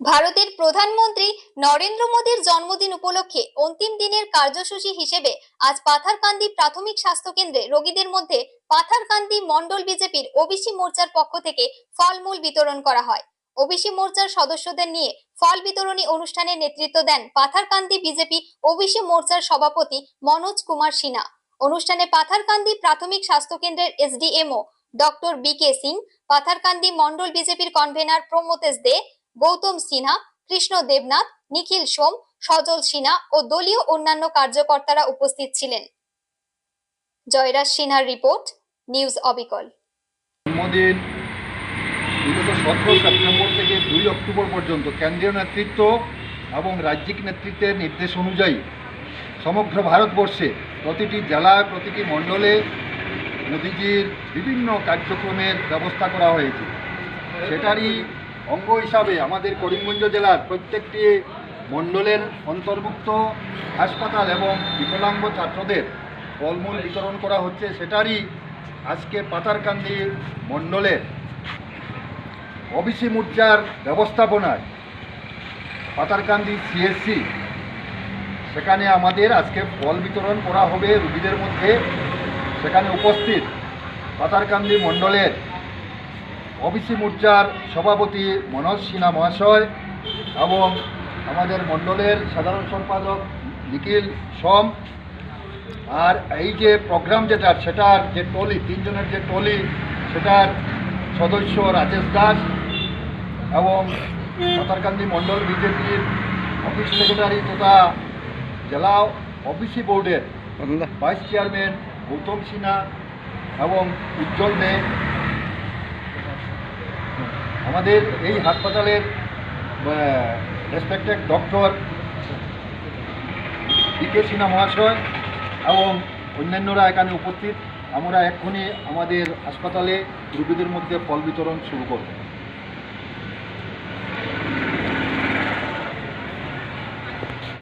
ভারতের প্রধানমন্ত্রী নরেন্দ্র মোদীর জন্মদিন উপলক্ষে অন্তিম দিনের কার্যসূচি হিসেবে আজ পাথারকান্দি প্রাথমিক স্বাস্থ্য কেন্দ্রে রোগীদের মধ্যে পাথারকান্দি মন্ডল বিজেপির ওবিসি মোর্চার পক্ষ থেকে ফলমূল বিতরণ করা হয়। ওবিসি মোর্চার সদস্যদের নিয়ে ফল বিতরণী অনুষ্ঠানে নেতৃত্ব দেন পাথারকান্দি বিজেপি ওবিসি মোর্চার সভাপতি মনোজ কুমার সিনহা। অনুষ্ঠানে পাথারকান্দি প্রাথমিক স্বাস্থ্য কেন্দ্রের SDMO doctor B K Singh, Patharkandi Mondal বিজেপির কনভেনার প্রমোতেশ দে গৌতম সিনহা, কৃষ্ণ দেবনাথ, নিখিল সোম, সজল সিনহা ও দলীয় অন্যান্য কার্যকর্তারা উপস্থিত ছিলেন। জয়রাজ সিনহার রিপোর্ট, নিউজ অবিকল। জন্মদিন বিগত সতেরো সেপ্টেম্বর থেকে দুই অক্টোবর পর্যন্ত কেন্দ্রীয় নেতৃত্ব এবং রাজ্যিক নেতৃত্বের নির্দেশ অনুযায়ী সমগ্র ভারতবর্ষে প্রতিটি জেলা, প্রতিটি মণ্ডলে মোদিজির বিভিন্ন কার্যক্রমের ব্যবস্থা করা হয়েছে। সেটারই অঙ্গ হিসাবে আমাদের করিমগঞ্জ জেলার প্রত্যেকটি মণ্ডলের অন্তর্ভুক্ত হাসপাতাল এবং বিকলাঙ্গ ছাত্রদের ফলমূল বিতরণ করা হচ্ছে, সেটারই আজকে পাতারকান্দি মণ্ডলের ওবিসি মোর্চার ব্যবস্থাপনায় পাতারকান্দি সিএসসি। সেখানে আমাদের আজকে ফল বিতরণ করা হবে রুগীদের মধ্যে। সেখানে উপস্থিত পাতারকান্দি মণ্ডলের ওবিসি মোর্চার সভাপতি মনোজ সিনহা মহাশয় এবং আমাদের মণ্ডলের সাধারণ সম্পাদক নিখিল সোম। আর এই যে প্রোগ্রাম যেটা সেটার যে টলি তিনজনের যে টলি সেটার সদস্য রাজেশ দাস এবং সাঁতারকান্দি মণ্ডল বিজেপির অফিস সেক্রেটারি তথা জেলা ওবিসি বোর্ডের ভাইস চেয়ারম্যান গৌতম সিনহা এবং উজ্জ্বল দে আমাদের এই হাসপাতালের রেসপেক্টেড ডক্টর বিকে সিনহা মহাশয় এবং অন্যান্যরা এখানে উপস্থিত। আমরা এক্ষুনি আমাদের হাসপাতালে রোগীদের মধ্যে ফল বিতরণ শুরু করব।